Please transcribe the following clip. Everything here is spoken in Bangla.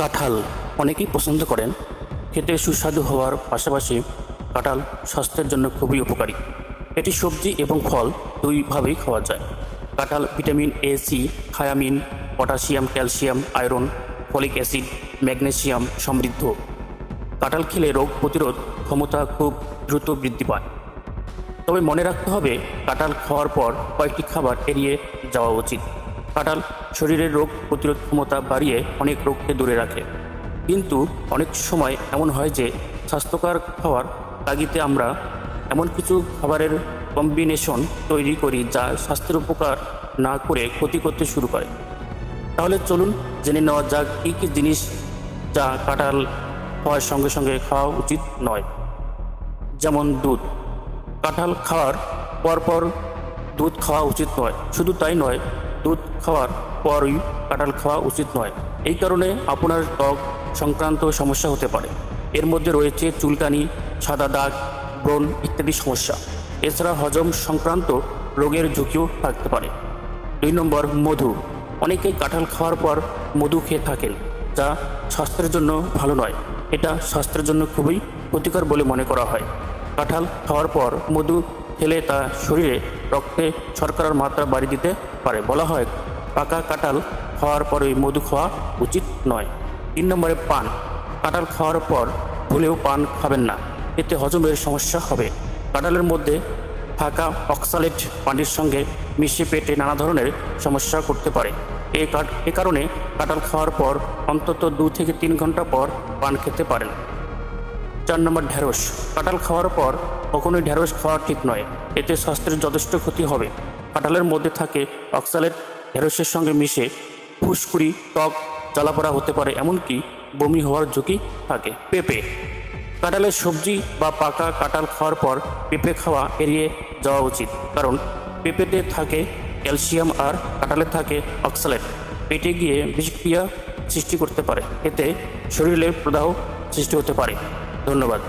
কাঁঠাল অনেকেই পছন্দ করেন। খেতে সুস্বাদু হওয়ার পাশাপাশি কাঁঠাল স্বাস্থ্যের জন্য খুবই উপকারী। এটি সবজি এবং ফল দুইভাবেই খাওয়া যায়। কাঁঠাল vitamin A C thiamine, potassium, calcium, iron, folic acid, magnesium সমৃদ্ধ। কাঁঠাল খেলে রোগ প্রতিরোধ ক্ষমতা খুব দ্রুত বৃদ্ধি পায়। তবে মনে রাখতে হবে, কাঁঠাল খাওয়ার পর কয়েকটি খাবার এড়িয়ে যাওয়া উচিত। কাঁঠাল শরীরের রোগ প্রতিরোধ ক্ষমতা বাড়িয়ে অনেক রোগকে দূরে রাখে। কিন্তু অনেক সময় এমন হয় যে, স্বাস্থ্যকর খাওয়ার তাগিতে আমরা এমন কিছু খাবারের কম্বিনেশন তৈরি করি যা স্বাস্থ্যের উপকার না করে ক্ষতি করতে শুরু করে। তাহলে চলুন জেনে নেওয়া যাক কী কী জিনিস যা কাঁঠাল খাওয়ার সঙ্গে সঙ্গে খাওয়া উচিত নয়। যেমন দুধ। কাঁঠাল খাওয়ার পরপর দুধ খাওয়া উচিত নয়। শুধু তাই নয় দুধ খাওয়ার পরই কাঁঠাল খাওয়া উচিত নয়। এই কারণে আপনার ত্বক সংক্রান্ত সমস্যা হতে পারে। এর মধ্যে রয়েছে চুলকানি, সাদা দাগ, ব্রণ ইত্যাদি সমস্যা। এছাড়া হজম সংক্রান্ত রোগের ঝুঁকিও থাকতে পারে। দুই নম্বর, মধু। অনেকেই কাঁঠাল খাওয়ার পর মধু খেয়ে থাকেন, যা স্বাস্থ্যের জন্য ভালো নয়। এটা স্বাস্থ্যের জন্য খুবই ক্ষতিকর বলে মনে করা হয়। কাঁঠাল খাওয়ার পর মধু খেলে তা শরীরে রক্তে শর্করার মাত্রা বাড়িয়ে দিতে পারে। বলা হয়, পাকা কাঁঠাল খাওয়ার পরে মধু খাওয়া উচিত নয়। তিন নম্বরে পান। কাঁঠাল খাওয়ার পর ভুলেও পান খাবেন না। এতে হজমের সমস্যা হবে। কাঁঠালের মধ্যে থাকা অক্সালেট পানির সঙ্গে মিশে পেটে নানা ধরনের সমস্যা করতে পারে। এ কারণে কাঁঠাল খাওয়ার পর অন্তত দু থেকে তিন ঘণ্টা পর পান খেতে পারেন। চার নম্বর ঢ্যাঁড়স কাঁঠাল খাওয়ার পর কখনোই ঢ্যাঁড়স খাওয়া ঠিক নয়। এতে স্বাস্থ্যের যথেষ্ট ক্ষতি হবে। কাঁঠালের মধ্যে থাকে অক্সালেট ঢ্যাঁড়সের সঙ্গে মিশে ফুসকুড়ি ত্বক জ্বালাপড়া হতে পারে, এমনকি বমি হওয়ার ঝুঁকি থাকে। পেঁপে। কাঁঠালের সবজি বা পাকা কাঁঠাল খাওয়ার পর পেঁপে খাওয়া এড়িয়ে যাওয়া উচিত, কারণ পেঁপেতে থাকে ক্যালসিয়াম আর কাঁঠালে থাকে অক্সালেট। পেটে গিয়ে বিষক্রিয়া সৃষ্টি করতে পারে। এতে শরীরে প্রদাহ সৃষ্টি হতে পারে। ধন্যবাদ